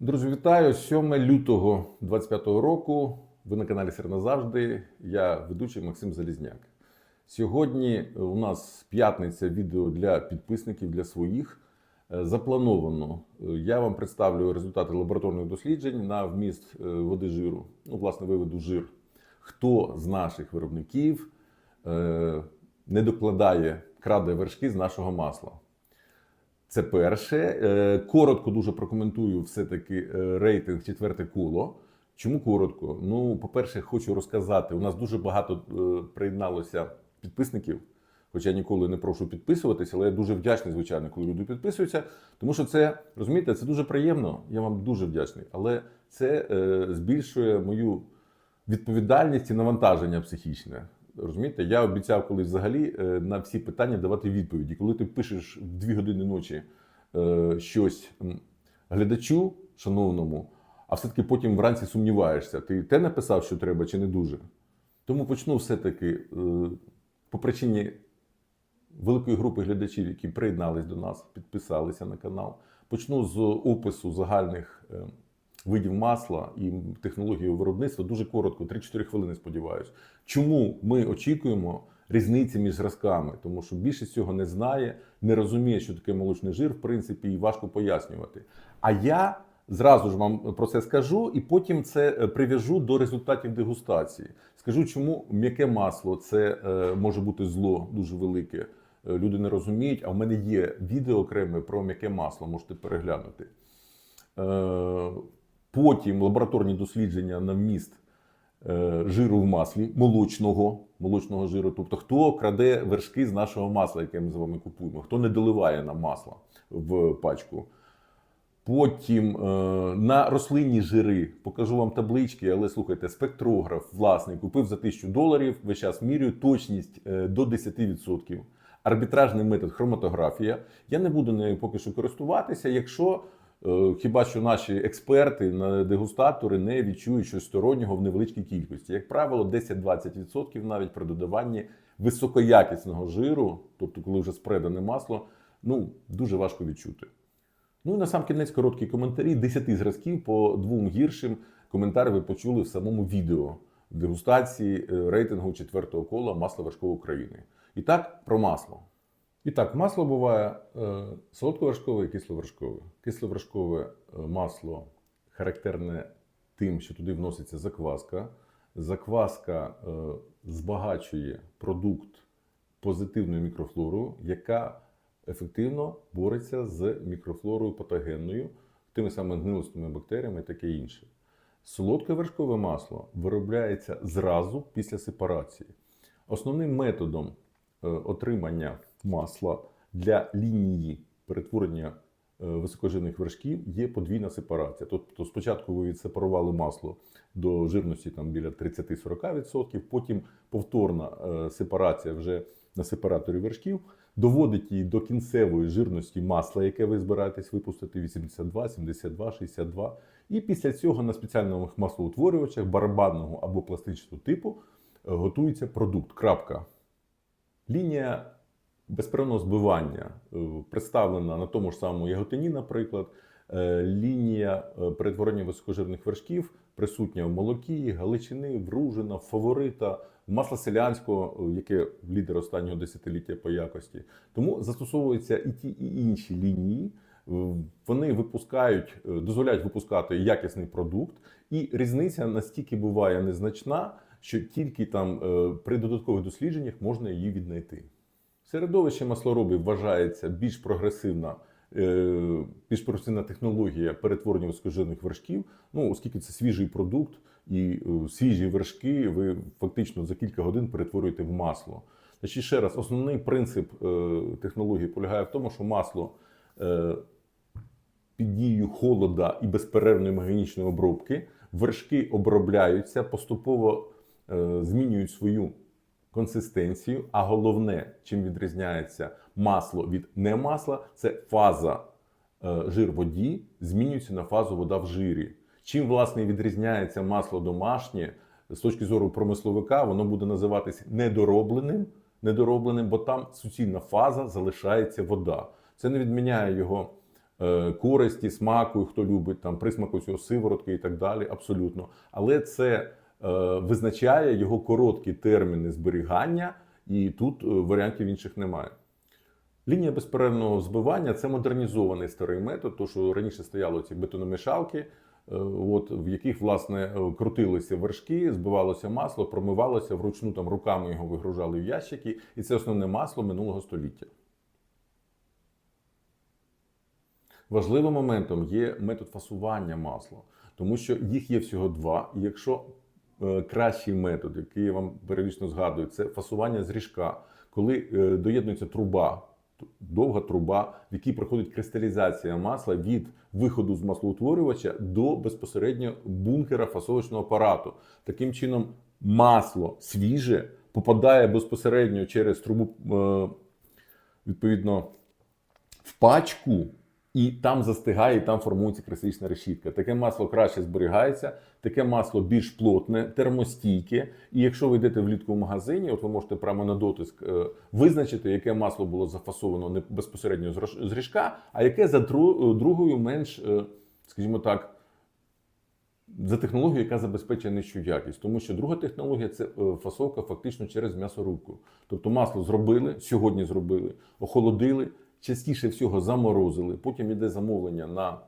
Друзі, вітаю! 7 лютого 25 року. Ви на каналі Сир назавжди. Я ведучий Максим Залізняк. Сьогодні у нас п'ятниця відео для підписників, для своїх. Е, Заплановано. е, Я вам представлю результати лабораторних досліджень на вміст е, води жиру. Ну, власне, виведу жир. Хто з наших виробників не докладає, краде вершки з нашого масла? Це перше. Е, Коротко дуже прокоментую все-таки е, рейтинг четверте коло. Чому коротко? Ну, по-перше, хочу розказати. У нас дуже багато е, приєдналося підписників. Хоча ніколи не прошу підписуватися, але я дуже вдячний, звичайно, коли люди підписуються. Тому що це, розумієте, це дуже приємно. Я вам дуже вдячний. Але це збільшує мою відповідальність і навантаження психічне. Розумієте, я обіцяв колись взагалі е, на всі питання давати відповіді. Коли ти пишеш в 2 години ночі е, щось глядачу, шановному, а все-таки потім вранці сумніваєшся, ти те написав, що треба, чи не дуже. Тому почну все-таки е, по причині великої групи глядачів, які приєднались до нас, підписалися на канал. Почну з опису загальних видів масла і технології виробництва. Дуже коротко, 3-4 хвилини, сподіваюся. Чому ми очікуємо різниці між зразками? Тому що більшість цього не знає, не розуміє, що таке молочний жир, в принципі, і важко пояснювати. А я зразу ж вам про це скажу, і потім це е, прив'яжу до результатів дегустації. Скажу, чому м'яке масло це е, може бути зло дуже велике. Е, Люди не розуміють, а в мене є відео окреме про м'яке масло, можете переглянути. Потім лабораторні дослідження на вміст е, жиру в маслі, молочного, молочного жиру. Тобто, хто краде вершки з нашого масла, яке ми з вами купуємо, хто не доливає нам масла в пачку. Потім е, на рослинні жири покажу вам таблички, але слухайте, спектрограф власний купив за 1000 доларів. Весь час міряю точність е, до 10%. Арбітражний метод хроматографія. Я не буду нею поки що користуватися, якщо хіба що наші експерти, дегустатори не відчують щось стороннього в невеличкій кількості. Як правило, 10-20% навіть при додаванні високоякісного жиру, тобто коли вже спредане масло, ну дуже важко відчути. Ну і на сам кінець короткі коментарі. 10 зразків по двом гіршим коментарі ви почули в самому відео дегустації е, рейтингу четвертого кола масла вершкової України. І так про масло. І так, масло буває е, солодковершкове і кисловершкове. Кисловершкове е, масло характерне тим, що туди вноситься закваска. Закваска збагачує продукт позитивною мікрофлорою, яка ефективно бореться з мікрофлорою патогенною, тими самими гнилостими бактеріями і таке інше. Солодке вершкове масло виробляється зразу після сепарації. Основним методом е, отримання масла для лінії перетворення е, високожирних вершків є подвійна сепарація. Тобто спочатку ви відсепарували масло до жирності там, біля 30-40%, потім повторна е, сепарація вже на сепараторі вершків доводить її до кінцевої жирності масла, яке ви збираєтесь випустити 82, 72, 62. І після цього на спеціальних маслоутворювачах барабанного або пластичного типу е, готується продукт. Крапка. Лінія безперервного збивання е, представлена на тому ж самому яготині, наприклад. Е, Лінія е, перетворення високожирних вершків присутня в молокі, галичини, вружина, фаворита, масла селянського, яке лідер останнього десятиліття по якості. Тому застосовуються і ті, і інші лінії. Вони випускають, дозволяють випускати якісний продукт, і різниця настільки буває незначна, що тільки там при додаткових дослідженнях можна її віднайти. Середовище маслоробів вважається більш прогресивна, е, більш прогресивна технологія перетворення високожирних вершків. Ну, оскільки це свіжий продукт і е, свіжі вершки ви фактично за кілька годин перетворюєте в масло. Значить, ще раз, основний принцип е, технології полягає в тому, що масло під дією холода і безперервної механічної обробки вершки обробляються, поступово змінюють свою консистенцію. А головне, чим відрізняється масло від немасла, це фаза е, жир воді змінюється на фазу вода в жирі. Чим власне відрізняється масло домашнє з точки зору промисловика, воно буде називатися недоробленим, недоробленим, бо там суцільна фаза залишається вода. Це не відміняє його е, користі, смаку, хто любить там присмаку цього сиворотки і так далі. Абсолютно. Але це визначає його короткі терміни зберігання, і тут е, варіантів інших немає. Лінія безперервного збивання це модернізований старий метод, то що раніше стояли ці бетономішалки, е, от, в яких власне е, крутилися вершки, збивалося масло, промивалося вручну там руками його вигружали в ящики, і це основне масло минулого століття. Важливим моментом є метод фасування масла, тому що їх є всього два. І якщо е, кращий метод, який я вам періодично згадую, це фасування з ріжка, коли е, доєднується труба, довга труба, в якій проходить кристалізація масла від виходу з маслоутворювача до безпосередньо бункера фасовочного апарату. Таким чином, масло свіже попадає безпосередньо через трубу, е, відповідно, в пачку. І там застигає, і там формується кристалічна решітка. Таке масло краще зберігається, таке масло більш плотне, термостійке. І якщо ви йдете влітку в магазині, от ви можете прямо на дотиск е, визначити, яке масло було зафасовано не безпосередньо з ріжка, а яке за е, другою менш, е, скажімо так, за технологію, яка забезпечує нижчу якість, тому що друга технологія це фасовка фактично через м'ясорубку. Тобто масло зробили, сьогодні зробили, охолодили, частіше всього заморозили. Потім йде замовлення на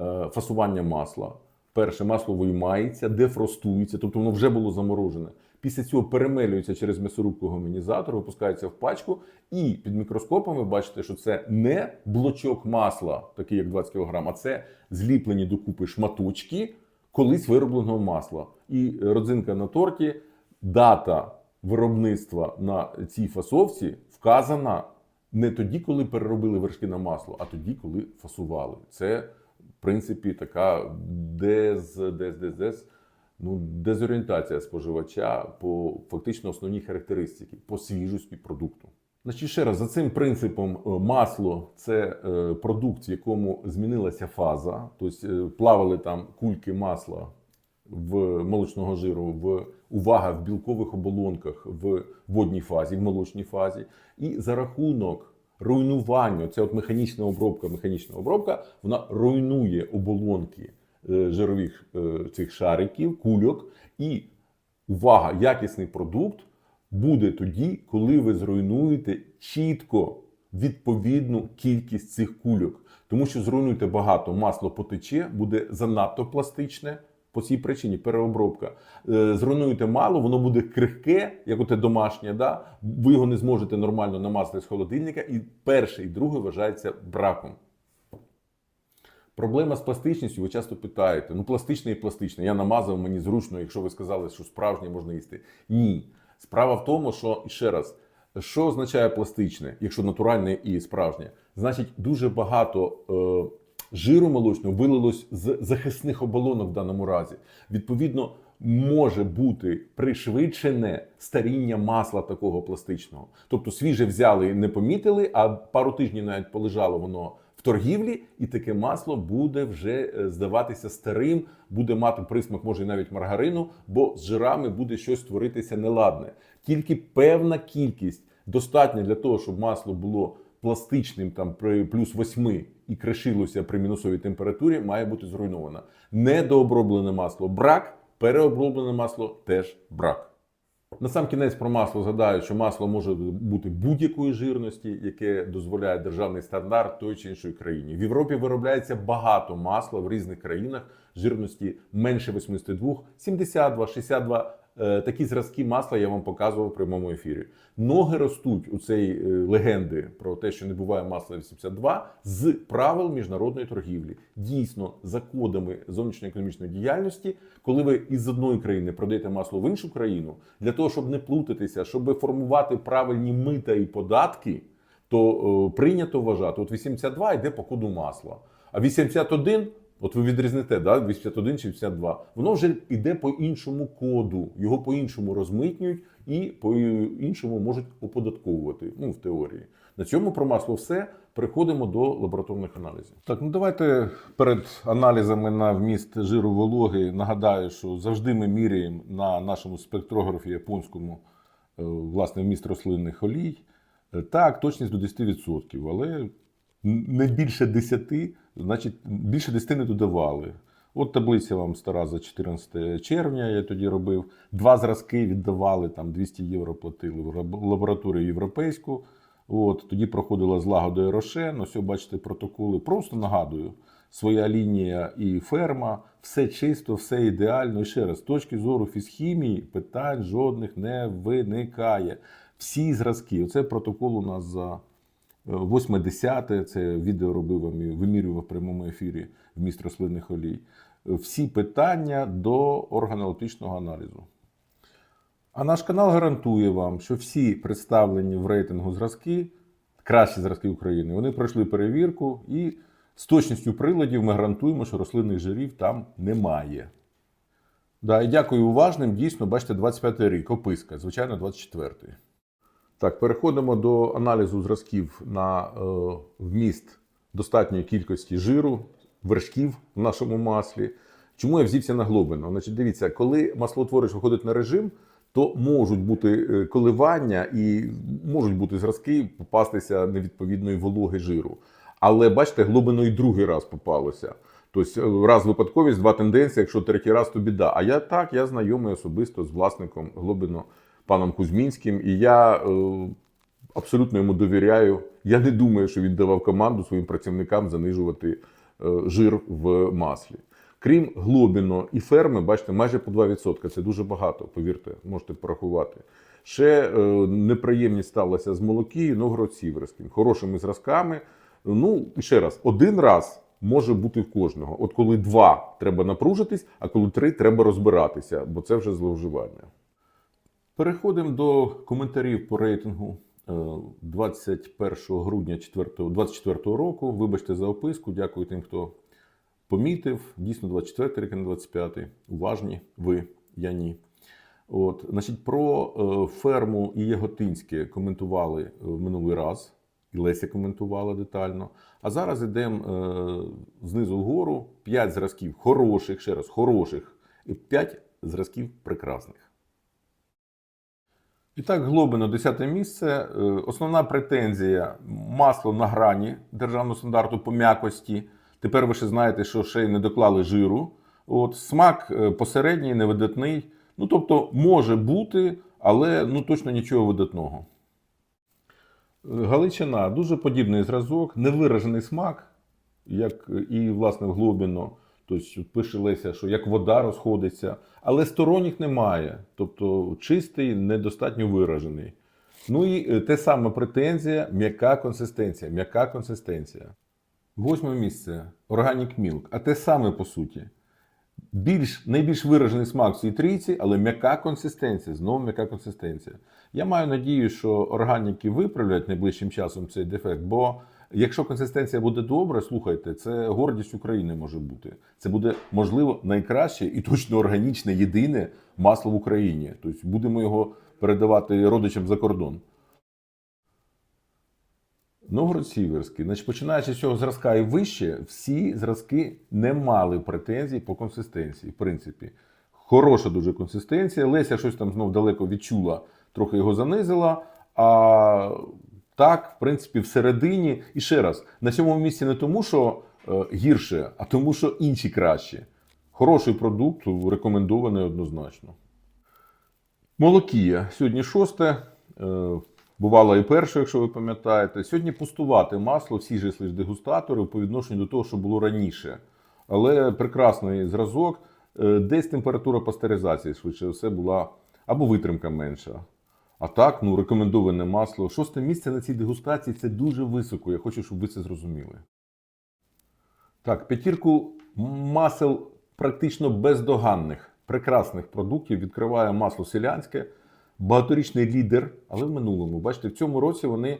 е, фасування масла. Перше масло виймається, дефростується, тобто воно вже було заморожене. Після цього перемелюється через м'ясорубку гомінізатор, випускається в пачку, і під мікроскопом ви бачите, що це не блочок масла, такий як 20 кг, а це зліплені докупи шматочки колись виробленого масла. І родзинка на торті, дата виробництва на цій фасовці вказана не тоді, коли переробили вершки на масло, а тоді, коли фасували. Це, в принципі, така дез, дез, дез, дез, ну, дезорієнтація споживача по фактично основній характеристики, по свіжості продукту. Значить, ще раз, за цим принципом е, масло це е, продукт, в якому змінилася фаза, тобто е, плавали там кульки масла в молочного жиру, в увага в білкових оболонках в водній фазі, в молочній фазі, і за рахунок руйнування, це от механічна обробка, механічна обробка, вона руйнує оболонки е, жирових е, цих шариків, кульок, і увага, якісний продукт буде тоді, коли ви зруйнуєте чітко відповідну кількість цих кульок. Тому що зруйнуєте багато, масло потече, буде занадто пластичне. По цій причині переобробка. Е, Зруйнуєте мало, воно буде крихке, як оте домашнє, да? ви його не зможете нормально намазати з холодильника, і перше і друге вважається браком. Проблема з пластичністю, ви часто питаєте: ну пластичне і пластичне. Я намазав, мені зручно, якщо ви сказали, що справжнє можна їсти. Ні. Справа в тому, що ще раз, що означає пластичне, якщо натуральне і справжнє, значить дуже багато е, жиру молочного вилилось з захисних оболонок в даному разі. Відповідно, може бути пришвидшене старіння масла такого пластичного. Тобто свіже взяли і не помітили, а пару тижнів навіть полежало воно в торгівлі, і таке масло буде вже е, здаватися старим, буде мати присмак, може навіть маргарину, бо з жирами буде щось творитися неладне. Тільки певна кількість достатня для того, щоб масло було пластичним там при плюс 8 і кришилося при мінусовій температурі, має бути зруйнована. Недооброблене масло брак, переоброблене масло теж брак. На сам кінець про масло згадаю, що масло може бути будь-якої жирності, яке дозволяє державний стандарт тої чи іншої країні. В Європі виробляється багато масла в різних країнах жирності менше 82, 72, 62. Е, Такі зразки масла я вам показував в прямому ефірі. Ноги ростуть у цієї е, легенди про те, що не буває масла 82, з правил міжнародної торгівлі. Дійсно, за кодами зовнішньоекономічної діяльності, коли ви із одної країни продаєте масло в іншу країну, для того, щоб не плутатися, щоб формувати правильні мита і податки, то е, прийнято вважати, от 82 йде по коду масла, а 81 От ви відрізнете, да, 81 чи 82, воно вже йде по іншому коду, його по іншому розмитнюють і по іншому можуть оподатковувати. Ну, в теорії. На цьому про масло все. Переходимо до лабораторних аналізів. Так, ну давайте перед аналізами на вміст жиру вологи нагадаю, що завжди ми міряємо на нашому спектрографі японському е, власне вміст рослинних олій. Е, Так, точність до 10%, але не більше 10 значить, більше 10 не додавали. От таблиця вам стара за 14 червня, я тоді робив. Два зразки віддавали, там 200 євро платили в лабораторію європейську. От, тоді проходила злагода Рошен. Ось, бачите, протоколи. Просто нагадую, своя лінія і ферма, все чисто, все ідеально. І ще раз, з точки зору фізхімії питань жодних не виникає. Всі зразки. Оце протокол у нас за 8-10, це відео робив вимірював в прямому ефірі вміст рослинних олій. Всі питання до органолептичного аналізу. А наш канал гарантує вам, що всі представлені в рейтингу зразки, кращі зразки України, вони пройшли перевірку і з точністю приладів ми гарантуємо, що рослинних жирів там немає. Да, і дякую уважним. Дійсно, бачите, 25 й рік, описка, звичайно, 24-й. Так, переходимо до аналізу зразків на е, вміст достатньої кількості жиру, вершків в нашому маслі. Чому я взівся на глобину? Значить, дивіться, коли маслоутворювач виходить на режим, то можуть бути е, коливання і можуть бути зразки попастися невідповідної вологи жиру. Але бачите, глобино і другий раз попалося. Тобто раз випадковість, два тенденції, якщо третій раз, то біда. А я так, я знайомий особисто з власником глобино паном Кузьмінським, і я е, абсолютно йому довіряю. Я не думаю, що він давав команду своїм працівникам занижувати е, жир в маслі. Крім глобіно і ферми, бачите, майже по 2%. Це дуже багато, повірте, можете порахувати. Ще е, неприємність сталася з молокією Новгород-Сіверським. Хорошими зразками. Ну, і ще раз, один раз може бути в кожного. От коли два треба напружитись, а коли три треба розбиратися, бо це вже зловживання. Переходимо до коментарів по рейтингу е, 21 грудня 2024 року. Вибачте за описку. Дякую тим, хто помітив. Дійсно, 24 рік, а не 25. Уважні ви, я ні. От, значить, про е, ферму і Яготинське коментували е, в минулий раз. І Леся коментувала детально. А зараз йдемо е, знизу вгору. 5 зразків хороших, ще раз, хороших, і 5 зразків прекрасних. І так, Глобино, 10 місце. Е, Основна претензія масло на грані державного стандарту по м'якості. Тепер ви ще знаєте, що ще й не доклали жиру. От, смак е, посередній, невидатний. Ну, тобто, може бути, але ну, точно нічого видатного. Галичина дуже подібний зразок, невиражений смак, як і власне в Глобіно. Тобто пише Леся, що як вода розходиться, але сторонніх немає. Тобто чистий, недостатньо виражений. Ну і е, те саме претензія, м'яка консистенція. М'яка консистенція. Восьме місце Organic Milk. А те саме по суті. Більш, найбільш виражений смак в цій трійці, але м'яка консистенція. Знову м'яка консистенція. Я маю надію, що органіки виправлять найближчим часом цей дефект, бо якщо консистенція буде добра, слухайте, це гордість України може бути. Це буде, можливо, найкраще і точно органічне, єдине масло в Україні. Тобто будемо його передавати родичам за кордон. Новгород Сіверський, значить, починаючи з цього зразка і вище, всі зразки не мали претензій по консистенції. В принципі, хороша дуже консистенція. Леся щось там знов далеко відчула, трохи його занизила. А так, в принципі, всередині. І ще раз, на сьомому місці не тому, що е, гірше, а тому, що інші кращі. Хороший продукт, рекомендований однозначно. Молокія. Сьогодні шосте. Е, Бувало і перше, якщо ви пам'ятаєте. Сьогодні пустувати масло, всі ж дегустатори по відношенню до того, що було раніше. Але прекрасний зразок. Е, Десь температура пастеризації, швидше все, була або витримка менша. А так, ну, рекомендоване масло. Шосте місце на цій дегустації це дуже високо. Я хочу, щоб ви це зрозуміли. Так, п'ятірку масел практично бездоганних, прекрасних продуктів відкриває масло селянське, багаторічний лідер, але в минулому. Бачите, в цьому році вони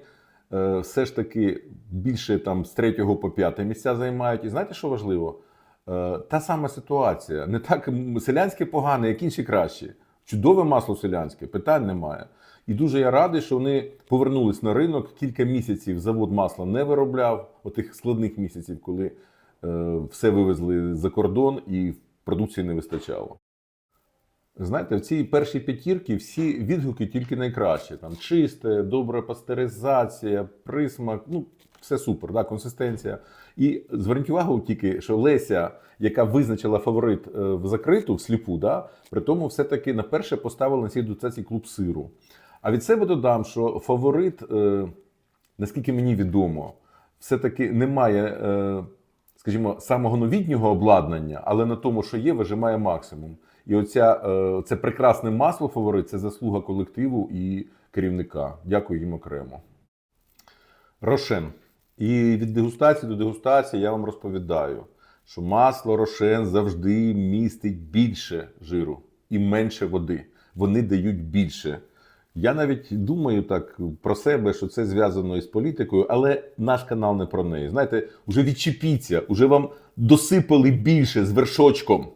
е, все ж таки більше там з третього по п'яте місця займають. І знаєте, що важливо? Е, та сама ситуація. Не так селянське погане, як інші кращі. Чудове масло селянське, питань немає. І дуже я радий, що вони повернулись на ринок. Кілька місяців завод масла не виробляв, отих складних місяців, коли е, все вивезли за кордон і продукції не вистачало. Знаєте, в цій першій п'ятірці всі відгуки тільки найкращі. Там чисте, добра пастеризація, присмак. Ну, все супер, да, консистенція. І зверніть увагу тільки, що Леся, яка визначила фаворит е, в закриту, в сліпу, да, при тому все-таки на перше поставила на цій дотації клуб сиру. А від себе додам, що фаворит, е, наскільки мені відомо, все-таки немає, е, скажімо, самого новітнього обладнання, але на тому, що є, вижимає максимум. І оця, це прекрасне масло фаворит це заслуга колективу і керівника. Дякую їм окремо. Рошен. І від дегустації до дегустації я вам розповідаю, що масло Рошен завжди містить більше жиру і менше води. Вони дають більше. Я навіть думаю так про себе, що це зв'язано із політикою, але наш канал не про неї. Знаєте, вже відчепіться, вже вам досипали більше з вершочком.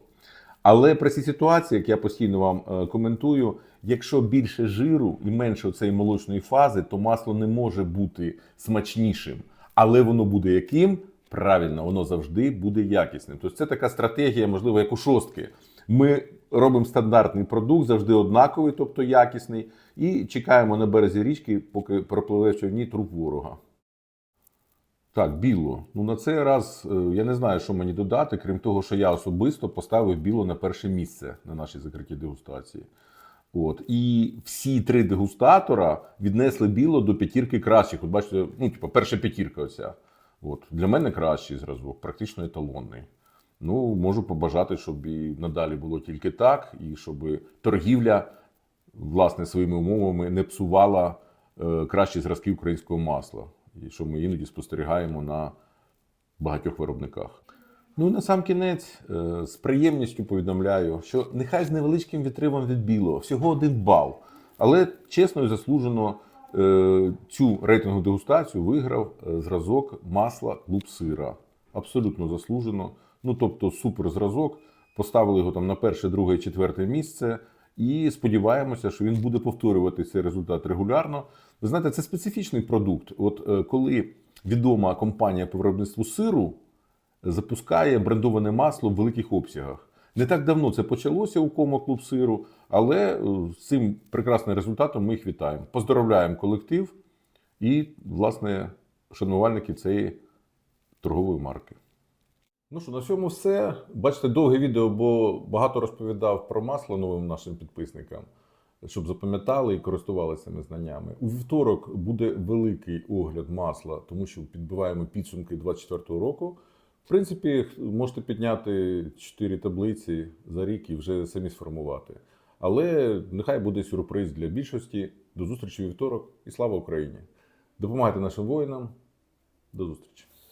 Але при цій ситуації, як я постійно вам е, коментую, якщо більше жиру і менше цієї молочної фази, то масло не може бути смачнішим. Але воно буде яким? Правильно, воно завжди буде якісним. Тобто це така стратегія, можливо, як у шостки. Ми робимо стандартний продукт, завжди однаковий, тобто якісний, і чекаємо на березі річки, поки пропливе в човні труп ворога. Так, біло. Ну на цей раз е, я не знаю, що мені додати, крім того, що я особисто поставив біло на перше місце на нашій закритій дегустації. От. І всі три дегустатора віднесли біло до п'ятірки кращих. От бачите, ну, типу, перша п'ятірка оця. От. Для мене кращий зразок, практично еталонний. Ну, можу побажати, щоб і надалі було тільки так, і щоб торгівля, власне, своїми умовами не псувала е, кращі зразки українського масла. І що ми іноді спостерігаємо на багатьох виробниках. Ну на сам кінець е, з приємністю повідомляю, що нехай з невеличким відривом від білого, всього один бал. Але чесно і заслужено е, цю рейтингову дегустацію виграв е, зразок масла клуб сира. Абсолютно заслужено. Ну тобто супер зразок. Поставили його там на перше, друге, четверте місце. І сподіваємося, що він буде повторювати цей результат регулярно. Ви знаєте, це специфічний продукт. От коли відома компанія по виробництву сиру запускає брендоване масло в великих обсягах. Не так давно це почалося у комо клуб сиру, але е, з цим прекрасним результатом ми їх вітаємо. Поздоровляємо колектив і, власне, шанувальників цієї торгової марки. Ну що, на цьому все. Бачите, довге відео, бо багато розповідав про масло новим нашим підписникам, щоб запам'ятали і користувалися цими знаннями. У вівторок буде великий огляд масла, тому що підбиваємо підсумки 2024 року. В принципі, можете підняти 4 таблиці за рік і вже самі сформувати. Але нехай буде сюрприз для більшості. До зустрічі вівторок і слава Україні! Допомагайте нашим воїнам. До зустрічі!